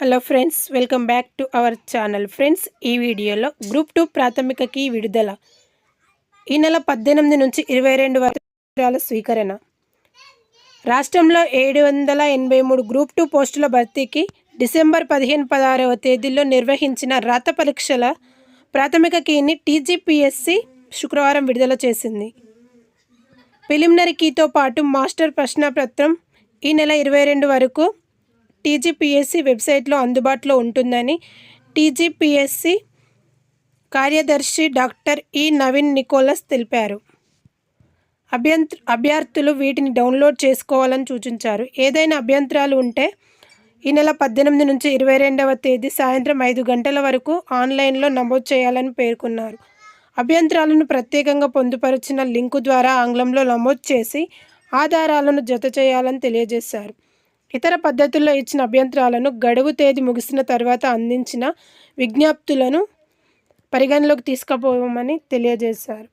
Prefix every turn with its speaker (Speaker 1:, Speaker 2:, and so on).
Speaker 1: Hello friends welcome back to our channel. Friends ఈ వీడియోలో group two ప్రాథమిక key విడుదల. ఈ నెల పద్దెనిమిది నుంచి ఇరవై రెండు వరకు స్వీకరణ. రాష్ట్రంలో ఏడు వందల ఎనభై మూడు గ్రూప్ టూ పోస్టుల భర్తీకి డిసెంబర్ పదిహేను పదహారవ తేదీలో నిర్వహించిన రాత పరీక్షల ప్రాథమిక కీని టీజీపీఎస్సి శుక్రవారం విడుదల చేసింది. ప్రిలిమినరీ కీతో పాటు మాస్టర్ ప్రశ్నపత్రం ఈ నెల ఇరవై రెండు వరకు టీజీపీఎస్సీ వెబ్సైట్లో అందుబాటులో ఉంటుందని టీజీపీఎస్సీ కార్యదర్శి డాక్టర్ ఈ నవీన్ నికోలస్ తెలిపారు. అభ్యంత అభ్యర్థులు వీటిని డౌన్లోడ్ చేసుకోవాలని సూచించారు. ఏదైనా అభ్యంతరాలు ఉంటే ఈ నెల పద్దెనిమిది నుంచి ఇరవై రెండవ తేదీ సాయంత్రం ఐదు గంటల వరకు ఆన్లైన్లో నమోదు చేయాలని పేర్కొన్నారు. అభ్యంతరాలను ప్రత్యేకంగా పొందుపరిచిన లింకు ద్వారా ఆంగ్లంలో నమోదు చేసి ఆధారాలను జత చేయాలని తెలియజేశారు. ఇతర పద్ధతుల్లో ఇచ్చిన అభ్యంతరాలను గడువు తేదీ ముగిసిన తర్వాత అందించిన విజ్ఞప్తులను పరిగణలోకి తీసుకుపోవమని తెలియజేశారు.